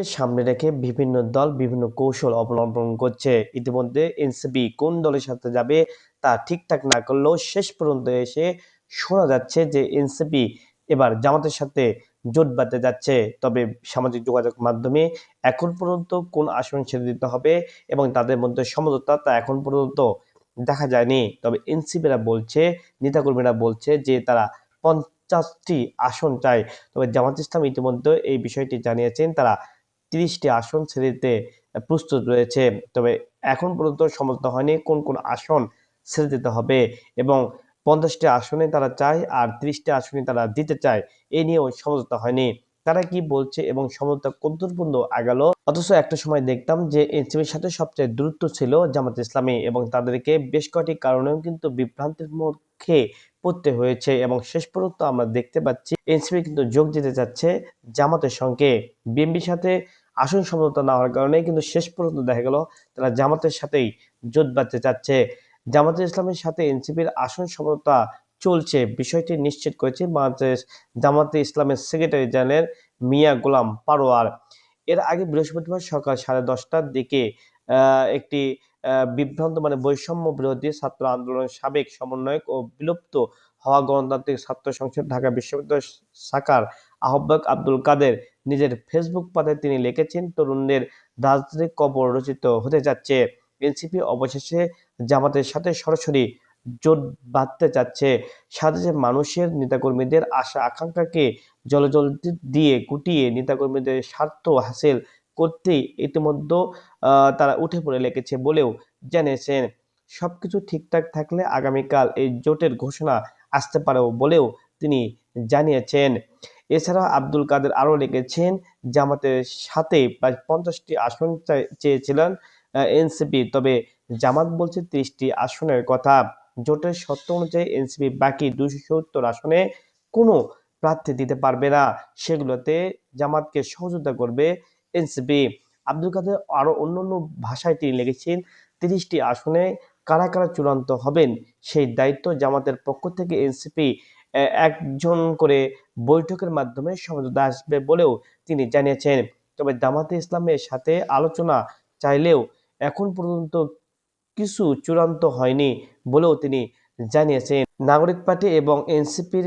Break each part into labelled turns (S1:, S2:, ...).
S1: নির্বাচনকে সামনে রেখে বিভিন্ন দল বিভিন্ন কৌশল অবলম্বন করছে। ইতিমধ্যে এনসিপি কোন দলের সাথে যাবে তা ঠিকঠাক না করলেও শেষ পর্যন্ত এসে শোনা যাচ্ছে যে এনসিপি এবার জামাতের সাথে জোট বাঁধতে যাচ্ছে। তবে সামাজিক যোগাযোগ মাধ্যমে এখন পর্যন্ত কোন আসন ছেড়ে দিতে হবে এবং তাদের মধ্যে সমঝোতা তা এখন পর্যন্ত দেখা যায়নি। তবে এনসিপিরা বলছে, নেতাকর্মীরা বলছে যে তারা পঞ্চাশটি আসন চায়। তবে জামাত ইসলাম ইতিমধ্যে এই বিষয়টি জানিয়েছেন, তারা তিরিশটি আসন ছেড়ে প্রস্তুত রয়েছে। তবে এখন পর্যন্ত সমঝোতা হয়নি কোন কোন আসন ছেড়ে দিতে হবে এবং পঞ্চাশটি আসনে তারা চায় আর ত্রিশটি আসনে তারা দিতে চায়, এ নিয়েও সমঝোতা হয়নি। তারা কি বলছে এবং সমঝোতা কতদূর পর্যন্ত আগালো? অথচ একটা সময় দেখতাম যে এনসিপির সাথে সবচেয়ে দূরত্ব ছিল জামাত ইসলামী এবং তাদেরকে বেশ কয়েকটি কারণেও কিন্তু বিভ্রান্তির মুখে পড়তে হয়েছে এবং শেষ পর্যন্ত আমরা দেখতে পাচ্ছি এনসিপি কিন্তু যোগ দিতে যাচ্ছে জামাতের সঙ্গে। বিএনপির সাথে আসন সমঝোতা না হওয়ার কারণে কিন্তু শেষ পর্যন্ত দেখা গেল তারা জামাতের সাথেই জোট বাঁধতে চাচ্ছে। জামাতে ইসলামের সাথে এনসিপির আসন সমঝোতা চলছে, বিষয়টি নিশ্চিত করেছে বাংলাদেশ জামাতে ইসলামের সেক্রেটারি জেনারেল মিয়া গোলাম পারোয়ার। এর আগে বৃহস্পতিবার সকাল সাড়ে দশটার দিকে একটি বিভ্রান্ত মানে বৈষম্য বিরোধী ছাত্র আন্দোলনের সাবেক সমন্বয়ক ও বিলুপ্ত হওয়া গণতান্ত্রিক ছাত্র সংসদ ঢাকা বিশ্ববিদ্যালয় শাখার আহ্বায়ক আব্দুল কাদের। নিজের ফেসবুক পাতে তিনি লিখেছেন, তরুণদের রাজনৈতিক কবর রচিত হতে যাচ্ছে। এনসিপি অবশেষে জামাতের সাথে সরাসরি জোট বাঁধতে চাচ্ছে। সাথে মানুষের নেতাকর্মীদের আশা, আকাঙ্ক্ষাকে জলজল দিয়ে গুটিয়ে নেতাকর্মীদের স্বার্থ হাসিল করতেই ইতিমধ্যে তারা উঠে পড়ে লেগেছে বলেও জানিয়েছেন। সবকিছু ঠিকঠাক থাকলে আগামীকাল এই জোটের ঘোষণা আসতে পারেও বলেও তিনি জানিয়েছেন। এছাড়া আব্দুল কাদের আরও লিখেছেন, জামাতের সাথে প্রায় পঞ্চাশটি আসন চেয়েছিলেন এনসিপি। তবে জামাত বলছে ত্রিশটি আসনের কথা। জোটের শর্ত অনুযায়ী এনসিপি বাকি দুশো সত্তর আসনে কোনো প্রার্থী দিতে পারবে না। সেগুলোতে জামাতকে সহযোগিতা করবে এনসিপি। আব্দুল কাদের আরও অন্য অন্য ভাষায় তিনি লিখেছেন, তিরিশটি আসনে কারা কারা চূড়ান্ত হবেন সেই দায়িত্ব জামাতের পক্ষ থেকে এনসিপি একজন করে বৈঠকের মাধ্যমে সমঝোতা আসবে বলেও তিনি জানিয়েছেন। তবে জামাতে ইসলামের সাথে আলোচনা চাইলেও এখন পর্যন্ত কিছু চূড়ান্ত হয়নি বলেও তিনি জানিয়েছেন। নাগরিক পার্টি এবং এনসিপির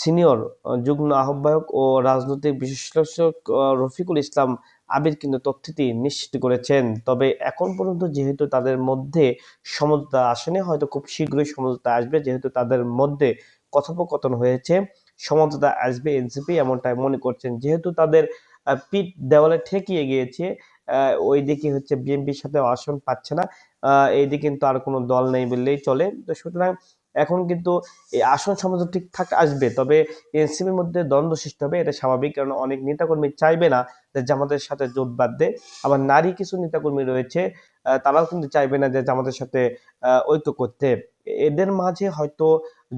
S1: সিনিয়র যুগ্ম আহ্বায়ক ও রাজনৈতিক বিশ্লেষক রফিকুল ইসলাম আবির কিন্তু তথ্যটি নিশ্চিত করেছেন। তবে এখন পর্যন্ত যেহেতু তাদের মধ্যে সমঝোতা আসেনি, হয়তো খুব শীঘ্রই সমঝোতা আসবে, যেহেতু তাদের মধ্যে কথোপকথন হয়েছে। সমঝোতা আসবে এনসিপি এমনটাই মনে করছেন। যেহেতু তাদের পিঠ দেওয়ালে ঠেকিয়ে গিয়েছে ওই দিকে হচ্ছে বিএনপির সাথে আসন পাচ্ছে না এইদিকে কিন্তু আর কোনো দল নেই বললেই চলে। তো সুতরাং এখন কিন্তু এই আসন সমঝোতা ঠিকঠাক আসবে, তবে এনসিপির মধ্যে দ্বন্দ্ব সৃষ্টি হবে, এটা স্বাভাবিক। কারণ অনেক নেতাকর্মী চাইবে না যে জামাতের সাথে জোট বাঁধতে, আবার নারী কিছু নেতাকর্মী রয়েছে তারাও কিন্তু চাইবে না যে জামাতের সাথে ঐক্য করতে। এদের মাঝে হয়তো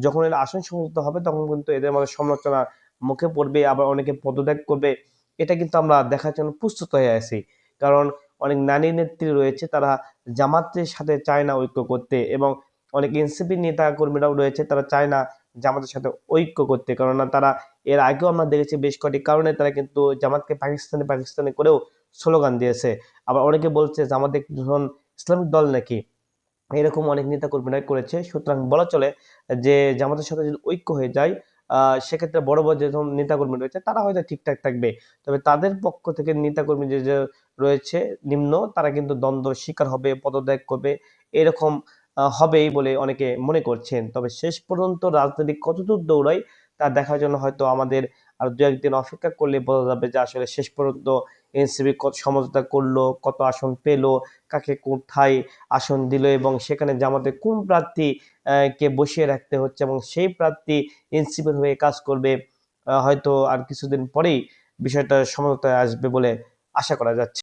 S1: যখন এরা আসন সমঝোতা হবে, তখন কিন্তু এদের মাঝে সমালোচনা মুখে পড়বে, আবার অনেকে পদত্যাগ করবে। এটা কিন্তু আমরা দেখার জন্য প্রস্তুত হয়ে আছি। কারণ অনেক নারী নেত্রী রয়েছে, তারা জামাতের সাথে চায় না ঐক্য করতে এবং অনেক এনসিপি নেতা কর্মীরাও রয়েছে, তারা চায় না জামাতের সাথে ঐক্য করতে। কেননা তারা এর আগেও আমরা দেখেছি বেশ কয়েকটি কারণে তারা কিন্তু জামাতকে পাকিস্তানে পাকিস্তানে করেও স্লোগান দিয়েছে। আবার অনেকে বলছে জামাত একজন ইসলামিক দল নাকি? এরকম অনেক নেতা কর্মীরা করেছে। সুতরাং বলা চলে যে জামাতের সাথে যদি ঐক্য হয়ে যায় সেক্ষেত্রে বড় বড় যে নেতাকর্মী রয়েছে, তারা হয়তো ঠিকঠাক থাকবে। তবে তাদের পক্ষ থেকে নেতাকর্মী যে রয়েছে নিম্ন, তারা কিন্তু দ্বন্দ্ব শিকার হবে, পদত্যাগ করবে, এরকম হবেই বলে অনেকে মনে করছেন। তবে শেষ পর্যন্ত রাজনীতি কতদূর দৌড়ায়, তা দেখার জন্য হয়তো আমাদের আর দু একদিন অপেক্ষা করলে বোঝা যাবে যে আসলে শেষ পর্যন্ত এনসিপি কত সমঝোতা করল, কত আসন পেল, কাকে কোথায় আসন দিল এবং সেখানে জামাতে কোন প্রার্থী কে বসিয়ে রাখতে হচ্ছে এবং সেই প্রার্থী এনসিপির হয়ে কাজ করবে হয়তো আর কিছুদিন পরেই বিষয়টা সমঝোতায় আসবে বলে আশা করা যাচ্ছে।